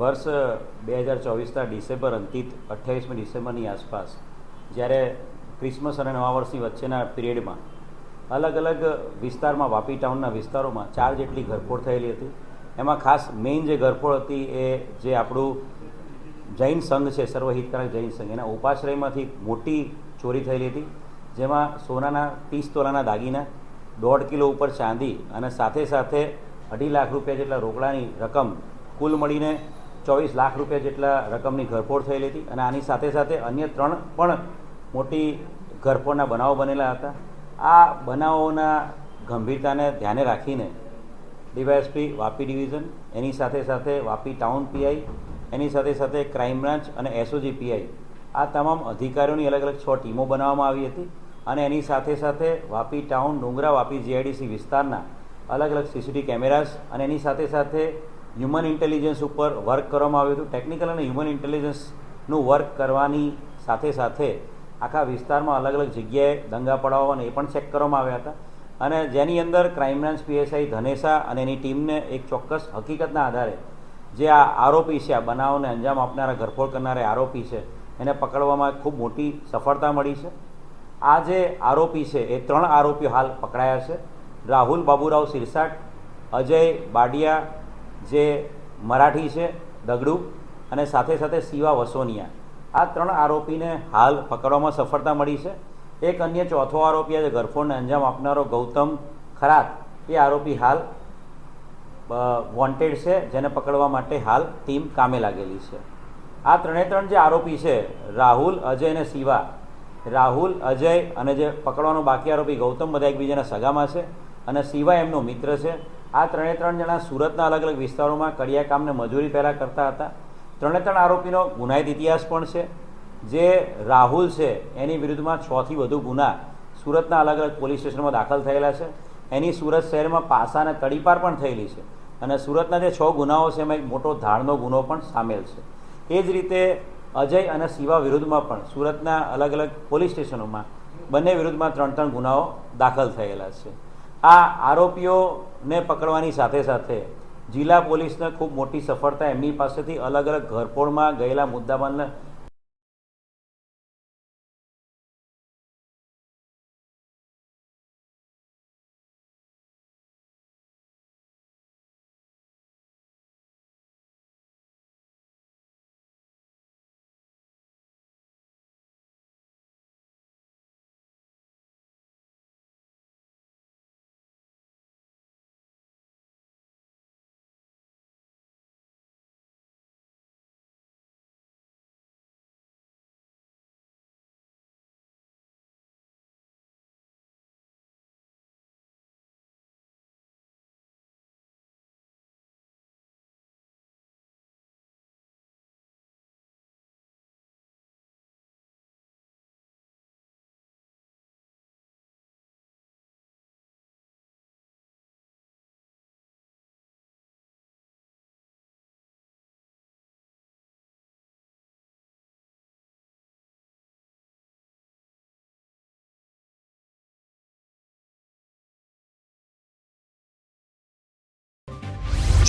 વર્ષ બે હજાર ચોવીસના ડિસેમ્બર અંતિત, અઠ્યાવીસમી ડિસેમ્બરની આસપાસ, જ્યારે ક્રિસમસ અને નવા વર્ષની વચ્ચેના પિરિયડમાં અલગ અલગ વિસ્તારમાં, વાપી ટાઉનના વિસ્તારોમાં ચાર જેટલી ઘરફોડ થયેલી હતી. એમાં ખાસ મેઇન જે ઘરફોડ હતી એ જે આપણું જૈન સંઘ છે, સર્વહિતકારક જૈન સંઘ, એના ઉપાશ્રયમાંથી મોટી ચોરી થયેલી હતી, જેમાં સોનાના ત્રીસ તોલાના દાગીના, દોઢ કિલો ઉપર ચાંદી અને સાથે સાથે અઢી લાખ રૂપિયા જેટલા રોકડાની રકમ કુલ મળીને ચોવીસ લાખ રૂપિયા જેટલા રકમની ઘરફોડ થયેલી હતી અને આની સાથે સાથે અન્ય ત્રણ પણ મોટી ઘરફોડના બનાવો બનેલા હતા. આ બનાવોના ગંભીરતાને ધ્યાને રાખીને ડીવાયએસપી વાપી ડિવિઝન, એની સાથે સાથે વાપી ટાઉન પીઆઈ, એની સાથે સાથે ક્રાઇમ બ્રાન્ચ અને એસઓજી પીઆઈ, આ તમામ અધિકારીઓની અલગ અલગ છ ટીમો બનાવવામાં આવી હતી અને એની સાથે સાથે વાપી ટાઉન ડુંગરા વાપી જીઆઈડીસી વિસ્તારના અલગ અલગ સીસીટીવી કેમેરાસ અને એની સાથે સાથે હ્યુમન ઇન્ટેલિજન્સ ઉપર વર્ક કરવામાં આવ્યું હતું. ટેકનિકલ અને હ્યુમન ઇન્ટેલિજન્સનું વર્ક કરવાની સાથે સાથે આખા વિસ્તારમાં અલગ અલગ જગ્યાએ દંગા પડાવો અને એ પણ ચેક કરવામાં આવ્યા હતા. અને જેની અંદર ક્રાઇમ બ્રાન્ચ પીએસઆઈ ધનેસા અને એની ટીમને એક ચોક્કસ હકીકતના આધારે જે આ આરોપી છે, આ બનાવને અંજામ આપનારા, ઘરફોડ કરનારા આરોપી છે, એને પકડવામાં ખૂબ મોટી સફળતા મળી છે. આ જે આરોપી છે, એ ત્રણ આરોપીઓ હાલ પકડાયા છે. રાહુલ બાબુરાવ સિરસાટ, અજય બાડિયા જે મરાઠી છે, દગડુ, અને સાથે સાથે શિવા વસોનિયા. આ ત્રણ આરોપીને હાલ પકડવામાં સફળતા મળી છે. એક અન્ય ચોથો આરોપી આજે ગરફોડને અંજામ આપનારો ગૌતમ ખરાત. એ આરોપી હાલ વોન્ટેડ છે, જેને પકડવા માટે હાલ ટીમ કામે લાગેલી છે. આ ત્રણે ત્રણ જે આરોપી છે, રાહુલ, અજય અને શિવા રાહુલ, અજય અને જે પકડવાનો બાકી આરોપી ગૌતમ, બધા એકબીજાના સગામાં છે. અને શિવા એમનો મિત્ર છે. આ ત્રણે ત્રણ જણા સુરતના અલગ અલગ વિસ્તારોમાં કડિયા કામને મજૂરી પહેલાં કરતા હતા. ત્રણે ત્રણ આરોપીનો ગુનાહિત ઇતિહાસ પણ છે. જે રાહુલ છે, એની વિરુદ્ધમાં છથી વધુ ગુના સુરતના અલગ અલગ પોલીસ સ્ટેશનમાં દાખલ થયેલા છે. એની સુરત શહેરમાં પાસા અને તડીપાર પણ થયેલી છે અને સુરતના જે છ ગુનાઓ છે, એમાં એક મોટો ધાડનો ગુનો પણ સામેલ છે. એ જ રીતે અજય અને શિવા વિરુદ્ધમાં પણ સુરતના અલગ અલગ પોલીસ સ્ટેશનોમાં બંને વિરુદ્ધમાં ત્રણ ત્રણ ગુનાઓ દાખલ થયેલા છે. આ આરોપીઓને પકડવાની સાથે સાથે જિલ્લા પોલીસને ખૂબ મોટી સફળતા એમની પાસેથી અલગ અલગ ઘરફોડમાં ગયેલા મુદ્દામાલને